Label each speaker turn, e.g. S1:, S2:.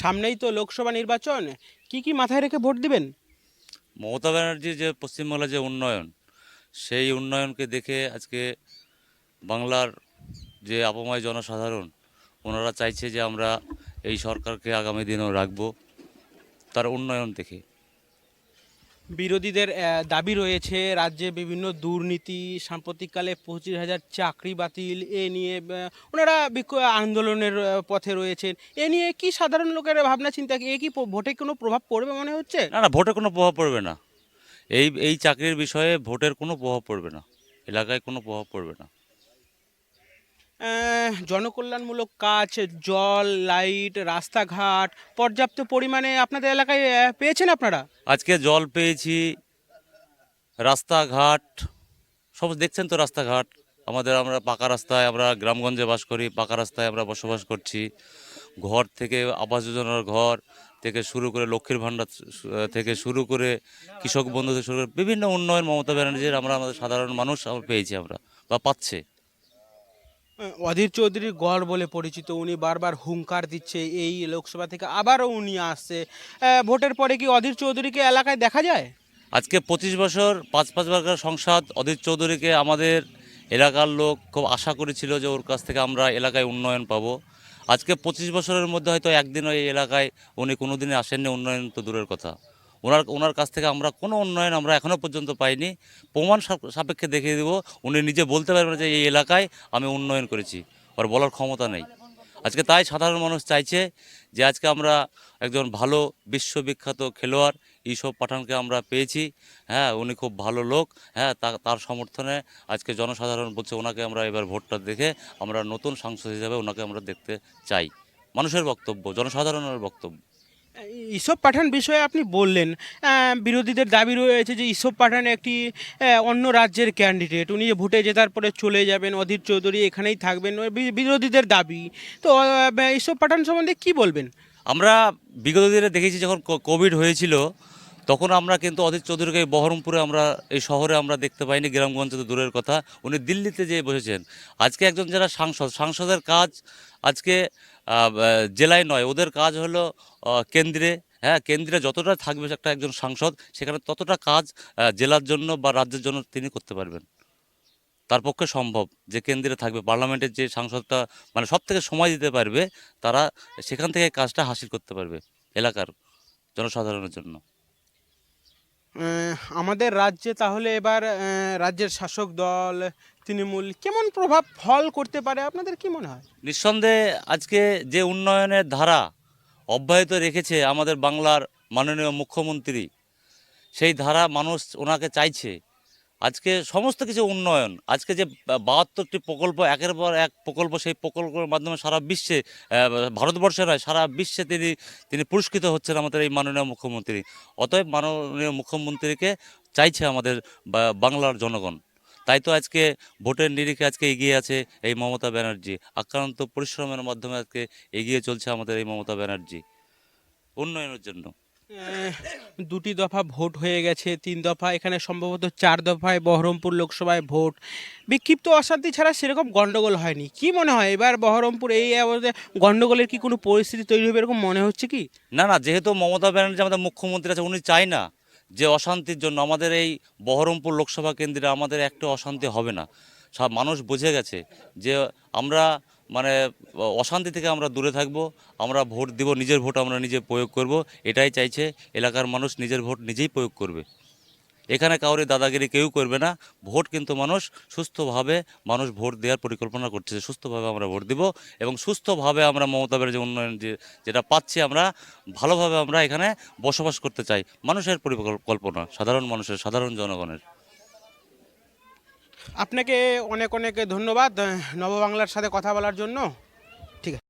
S1: সামনেই তো লোকসভা নির্বাচন, কি কি মাথায় রেখে ভোট দিবেন?
S2: মমতা ব্যানার্জির যে পশ্চিমবাংলার যে উন্নয়ন, সেই উন্নয়নকে দেখে আজকে বাংলার যে আপময় জনসাধারণ, ওনারা চাইছে যে আমরা এই সরকারকে আগামী দিনেও রাখব, তার উন্নয়ন দেখে।
S1: বিরোধীদের দাবি রয়েছে রাজ্যে বিভিন্ন দুর্নীতি, সাম্প্রতিককালে পঁচিশ হাজার চাকরি বাতিল, এ নিয়ে ওনারা আন্দোলনের পথে রয়েছেন। এ নিয়ে কি সাধারণ লোকের ভাবনা, চিন্তা, এ কি ভোটে কোনো প্রভাব পড়বে মনে হচ্ছে?
S2: না না, ভোটে কোনো প্রভাব পড়বে না। এই এই চাকরির বিষয়ে ভোটের কোনো প্রভাব পড়বে না। এলাকায় কোনো প্রভাব পড়বে না।
S1: জনকল্যাণমূলক কাজ, জল, লাইট, রাস্তাঘাট, পর্যাপ্ত পরিমাণে আপনাদের এলাকায় পেয়েছেন আপনারা?
S2: আজকে জল পেয়েছি, রাস্তাঘাট, সব দেখছেন তো রাস্তাঘাট। আমাদের আমরা পাকা রাস্তায় আমরা গ্রামগঞ্জে বাস করি, পাকা রাস্তায় আমরা বসবাস করছি। ঘর থেকে আবাস যোজনার ঘর থেকে শুরু করে লক্ষ্মীর ভাণ্ডার থেকে শুরু করে কৃষক বন্ধু থেকে শুরু করে বিভিন্ন উন্নয়ন মমতা ব্যানার্জির আমরা আমাদের সাধারণ মানুষ পেয়েছি আমরা, বা পাচ্ছে।
S1: অধীর চৌধুরী গড় বলে পরিচিত, উনি বারবার হুঙ্কার দিচ্ছে এই লোকসভা থেকে, আবারও উনি আসছে। ভোটের পরে কি অধীর চৌধুরীকে এলাকায় দেখা যায়?
S2: আজকে পঁচিশ বছর পাঁচ পাঁচ বারকার সংসদ, অধীর চৌধুরীকে আমাদের এলাকার লোক খুব আশা করেছিল যে ওর কাছ থেকে আমরা এলাকায় উন্নয়ন পাবো। আজকে পঁচিশ বছরের মধ্যে হয়তো একদিনও এই এলাকায় উনি কোনো দিনে আসেননি, উন্নয়ন তো দূরের কথা। ওনার ওনার কাছ থেকে আমরা কোনো উন্নয়ন আমরা এখনও পর্যন্ত পাইনি। প্রমাণ সাপ- সাপেক্ষে দেখিয়ে দেবো। উনি নিজে বলতে পারবেন যে এই এলাকায় আমি উন্নয়ন করেছি। ওর বলার ক্ষমতা নেই। আজকে তাই সাধারণ মানুষ চাইছে যে আজকে আমরা একজন ভালো বিশ্ববিখ্যাত খেলোয়াড় ইসব পাঠানকে আমরা পেয়েছি। হ্যাঁ উনি খুব ভালো লোক। হ্যাঁ তার সমর্থনে আজকে জনসাধারণ বলছে ওনাকে আমরা এবার ভোটটা দেখে আমরা নতুন সাংসদ হিসাবে ওনাকে আমরা দেখতে চাই। মানুষের বক্তব্য, জনসাধারণের বক্তব্য।
S1: ইসব পাঠান বিষয়ে আপনি বললেন। বিরোধীদের দাবি রয়েছে যে ইসব পাঠান একটি অন্য রাজ্যের ক্যান্ডিডেট উনি যে ভোটে জেতার পরে চলে যাবেন, অধীর চৌধুরী এখানেই থাকবেন বিরোধীদের দাবি। তো ইসব পাঠান সম্বন্ধে কি বলবেন?
S2: আমরা বিগত দিনে দেখেছি যখন কোভিড হয়েছিল তখন আমরা কিন্তু অধীর চৌধুরীকে বহরমপুরে আমরা, এই শহরে আমরা দেখতে পাইনি, গ্রামগঞ্জে তো দূরের কথা। উনি দিল্লিতে যেয়ে বসেছেন। আজকে একজন যারা সাংসদ, সাংসদের কাজ আজকে জেলায় নয়, ওদের কাজ হলো কেন্দ্রে হ্যাঁ কেন্দ্রে যতটা থাকবে একটা একজন সাংসদ, সেখানে ততটা কাজ জেলার জন্য বা রাজ্যের জন্য তিনি করতে পারবেন। তার পক্ষে সম্ভব যে কেন্দ্রে থাকবে, পার্লামেন্টের যে সাংসদটা মানে সব থেকে সময় দিতে পারবে, তারা সেখান থেকে কাজটা হাসিল করতে পারবে, এলাকার জনসাধারণের জন্য।
S1: আমাদের রাজ্যে তাহলে এবার রাজ্যের শাসক দল, তৃণমূল কেমন প্রভাব ফল করতে পারে? আপনাদের কি মনে হয়?
S2: নিঃসন্দেহে আজকে যে উন্নয়নের ধারা অব্যাহত রেখেছে আমাদের বাংলার মাননীয় মুখ্যমন্ত্রী, সেই ধারা মানুষ ওনাকে চাইছে। আজকে সমস্ত কিছু উন্নয়ন আজকে যে বাহাত্তরটি প্রকল্প একের পর এক প্রকল্প সেই প্রকল্পের মাধ্যমে সারা বিশ্বে আহ, ভারতবর্ষে নয় সারা বিশ্বে তিনি তিনি পুরস্কৃত হচ্ছেন আমাদের এই মাননীয় মুখ্যমন্ত্রী। অতএব মাননীয় মুখ্যমন্ত্রীকে চাইছে আমাদের বাংলার জনগণ। তাই তো আজকে ভোটের নিরিখে আজকে এগিয়ে আছে এই মমতা ব্যানার্জি। আক্রান্ত পরিশ্রমের মাধ্যমে আজকে এগিয়ে চলছে আমাদের এই মমতা ব্যানার্জি। উন্নয়নের জন্য।
S1: দুটি দফা ভোট হয়ে গেছে, তিন দফা, এখানে সম্ভবত চার দফায় বহরমপুর লোকসভায় ভোট। বিক্ষিপ্ত অশান্তি ছাড়া সেরকম গন্ডগোল হয়নি। কি মনে হয়, এবার বহরমপুর এই গন্ডগোলের কি কোনো পরিস্থিতি তৈরি হবে এরকম মনে হচ্ছে কি?
S2: না না, যেহেতু মমতা ব্যানার্জি আমাদের মুখ্যমন্ত্রী আছে উনি চায় না যে অশান্তির জন্য আমাদের এই বহরমপুর লোকসভা কেন্দ্রে আমাদের একটা অশান্তি হবে না। সব মানুষ বুঝে গেছে যে আমরা মানে অশান্তি থেকে আমরা দূরে থাকব, আমরা ভোট দিব, নিজের ভোট আমরা নিজে প্রয়োগ করব। এটাই চাইছে এলাকার মানুষ নিজের ভোট নিজেই প্রয়োগ করবে। এখানে কাউরে দাদাগিরি কেউ করবে না। ভোট কিন্তু মানুষ সুস্থভাবে, মানুষ ভোট দেওয়ার পরিকল্পনা করছে, সুস্থভাবে আমরা ভোট দিব এবং সুস্থভাবে আমরা মমতা ব্যানার্জি উন্নয়ন যে, যেটা পাচ্ছি আমরা, ভালোভাবে আমরা এখানে বসবাস করতে চাই। মানুষের পরিকল্পনা, সাধারণ মানুষের, সাধারণ জনগণের।
S1: আপনাকে অনেক অনেক ধন্যবাদ নববাংলার সাথে কথা বলার জন্য। ঠিক আছে।